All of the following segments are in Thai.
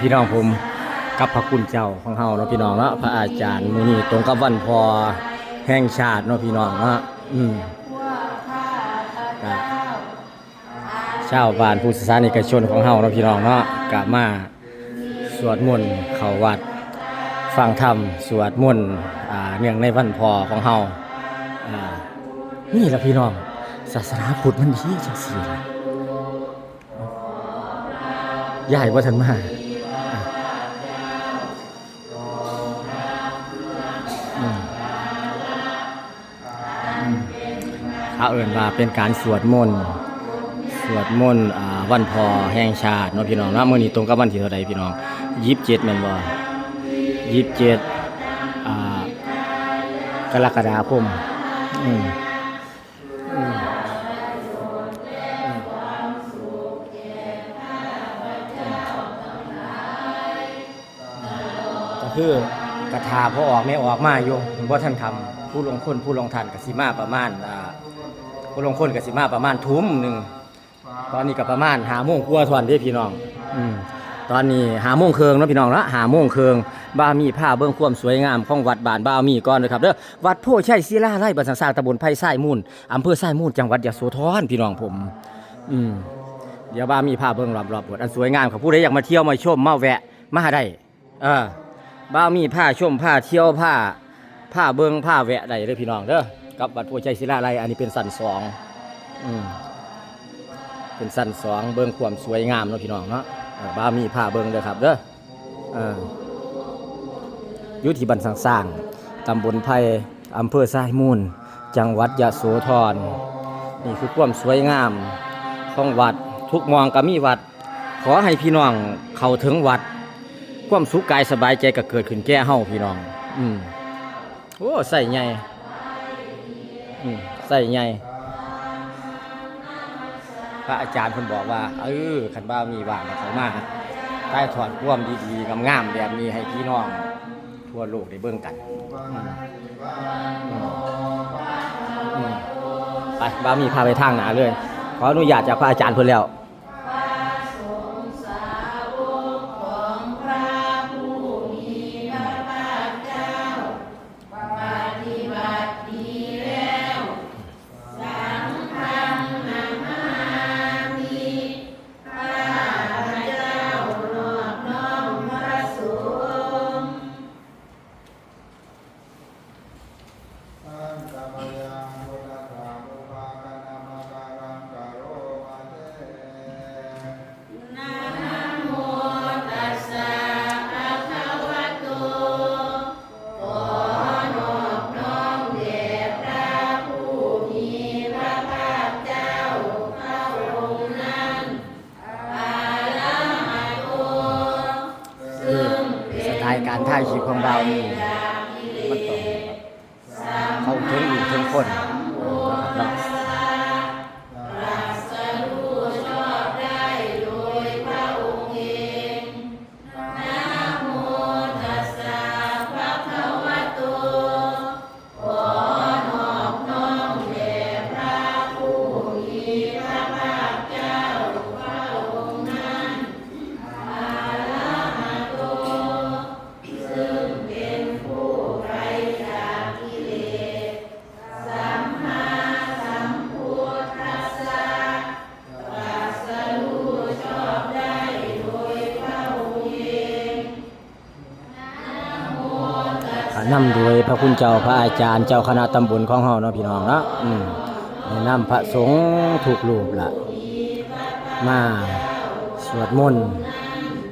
พี่น้องผมกับพระคุณเจ้าของเฮาเนาะพี่น้องเนาะพระอาจารย์มื้อนี้ตรงกับวันพอแห่งชาติเนาะพี่น้องเนาะอืมชาวบ้านผู้ศาสนิกชนของเฮาเนาะพี่น้องเนาะก็มาสวดมนต์เข้าวัดฟังธรรมสวดมนต์อ่าเนื่องในวันพอของเฮาอ่านี่ล่ะพี่น้องศาสนาพุทธมันดีจังซี่ล่ะยายว่าทันมา เขาเอิ่นว่าเป็นการสวดมนต์สวดมนต์วันพอแห่งชาติเนาะพี่น้องนาะมื้อนี้ตรงกับวันที่เท่าใดพี่น้อง27แม่นบ่27อ่ากรกฎาคมอืมอืมก็คือกระทาพอออกไม่ออกมาอยู่ว่าท่านทำผู้ลงคนผู้ลงทันกสิมาประมาณอ่า ผู้ลงคนกสิมาประมาณทุ่มหนึ่งตอนนี้ก็ประมาณหาโมงกว่าทวนเด้พี่น้องอืมตอนนี้หาโมงเคืองเนาะพี่น้องเนาะหาโมงเคืองบ้ามีผ้าเบื้องความสวยงามของวัดบ้านบ้ามีก่อนเลยครับเด้อวัดโพชัยศิลาไร่บันสังสารตำบลไผ่ไส้มูลอำเภอไส้มูลจังหวัดยะโสธรพี่น้องผม อืมเดี๋ยวบ้ามีผ้าเบื้องรอบๆบทอันสวยงามครับผู้ใดอยากมาเที่ยวมาชมมาแวะมาได้เออบ้าวมีผ้าชมผ้าเที่ยวผ้าผ้าเบิงผ้าแวะใดเลยพี่น้องเด้อ กับวัดโพชัยศิลาลัยอันนี้เป็นสันสองอืมเป็นสันสองเบิงความสวยงามเนาะพี่น้องเนาะบ้ามีผ้าเบิงเด้อครับเด้ออออยู่ที่บันสังสร้างตำบลไผ่อำเภอสายมูล จังหวัดยะโสธรนี่คือความสวยงามของวัดทุกมองก็มีวัด ขอให้พี่น้องเข้าถึงวัด ความสุขกายสบายใจก็เกิดขึ้นแก่เฮาพี่น้อง อืมโอ้ใส่ใหญ่ ใส่ใหญ่พระอาจารย์เพิ่นบอกว่า เออขันบ้ามีบางเขามาใต้ถอดควมดีๆงามๆแบบนี้ให้พี่น้อง ทั่วโลกได้เบิ่งกันไปบ้ามีพาไปทางหนาเลยขออนุญาตจากพระอาจารย์เพิ่นแล้วายการท่ายชีพของเรานี่มันต้องเขาถึงอีกถึงคน นำโดยพระคุณเจ้าพระอาจารย์เจ้าคณะตำบลของเฮาเนาะพี่น้องเนาะอืมแนะนำพระสงฆ์ถูกรูปละมาสวดมนต์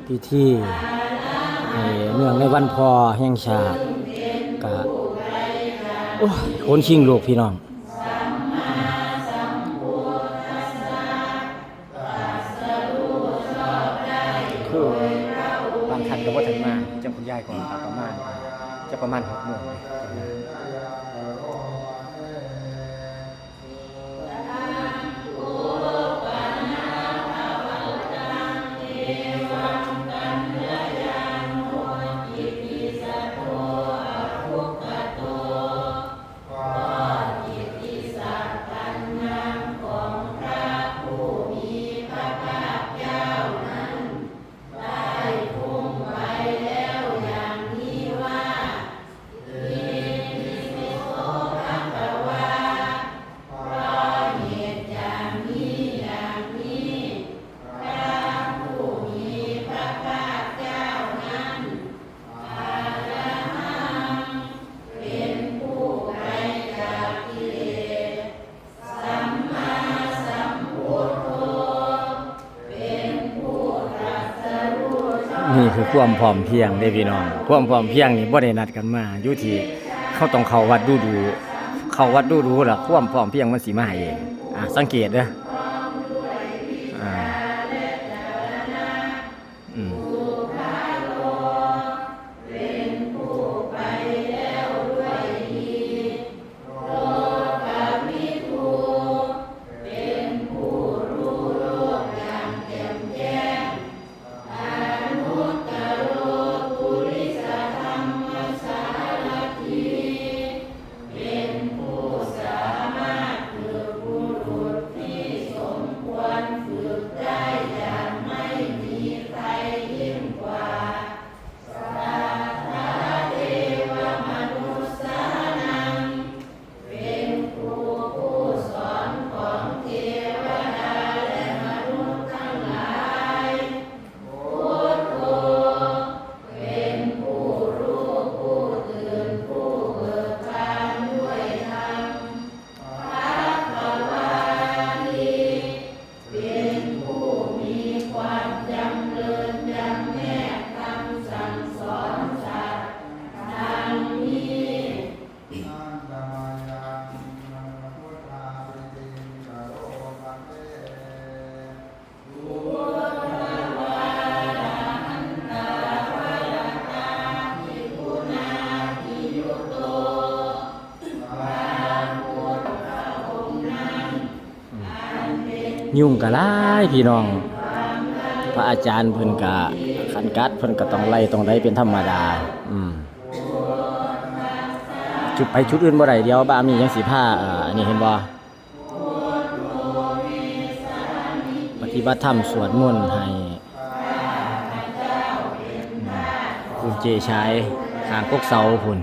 พิธีให้เนื่องในวันพอแห่งชาติก็โอ้ยคนชิงลูกพี่น้อง ประมาณหกโมง ความพร้อมเพียงเด้พี่น้อง ความพร้อมเพียงนี่บ่ได้นัดกันมาอยู่ที่เขาต้องเข้าวัดดูดู เข้าวัดดูดูล่ะความพร้อมเพียงมันสิมาให้เองอะสังเกตเด้อ ยุ่งกะหลายพี่น้อง พระอาจารย์เพิ่นกะขันกัดเพิ่นก็ต้องไล่ต้องได้เป็นธรรมดา อืมจุดไปชุดอื่นบ่ได้เดียวบ้ามียังสิผ้าอ่าอันนี้เห็นบ่ปฏิบัติธรรมสวดมนต์ให้คุณเจชายข้างกกเสาพุ่น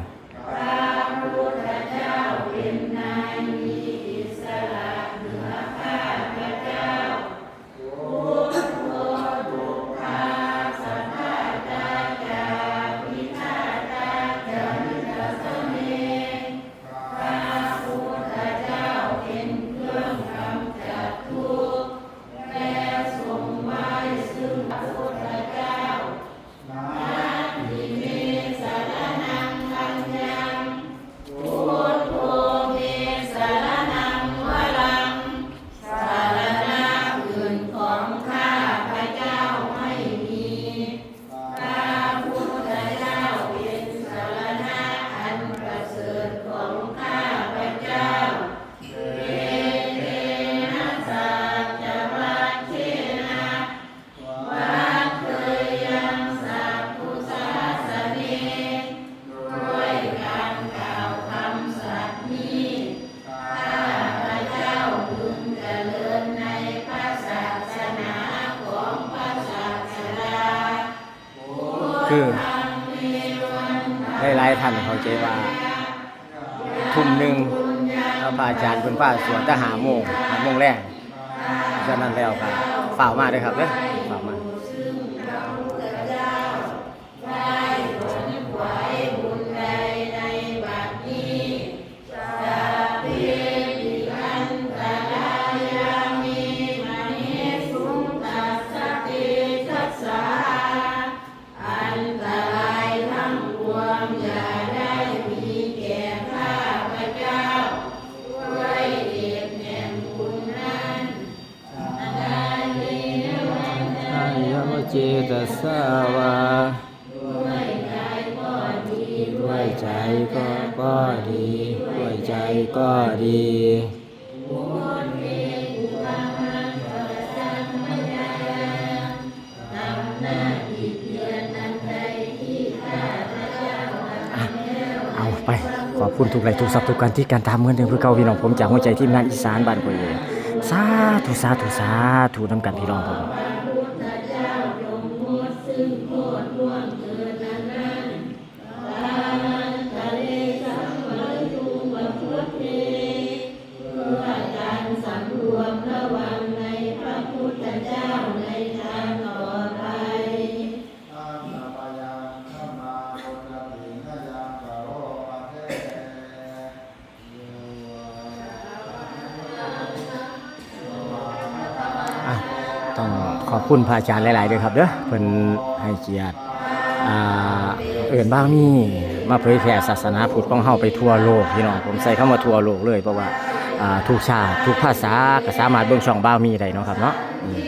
ใจว่าทุ่มหนึ่งพระอาจารย์เพิ่นพาสวดแต่หาโมงหาโมงแรกฉะนั้นแล้วก็ฝ่าวมาเลยครับเนี่ย ใจก็ดีเอาไป ขอบคุณทุกไลค์ทุกซับทุกการที่การตามเงินเดือนเพื่อเก่าพี่น้องผมจากหัวใจทีมงานอีสานบ้านพ่อเองสาธุสาธุสาธุนำกันพี่น้องผม ขอบคุณพระอาจารย์หลายๆด้วยครับเด้อเพิ่นให้เกียรติอ่าเอื่นบ้างมีมาเผยแผ่ศาสนาพุทธของเฮาไปทั่วโลกพี่น้องผมใส่คำว่าทั่วโลกเลยเพราะว่าอ่าทุกชาติทุกภาษาก็สามารถเบิ่งช่องบ้ามีได้เนาะครับเนาะอืม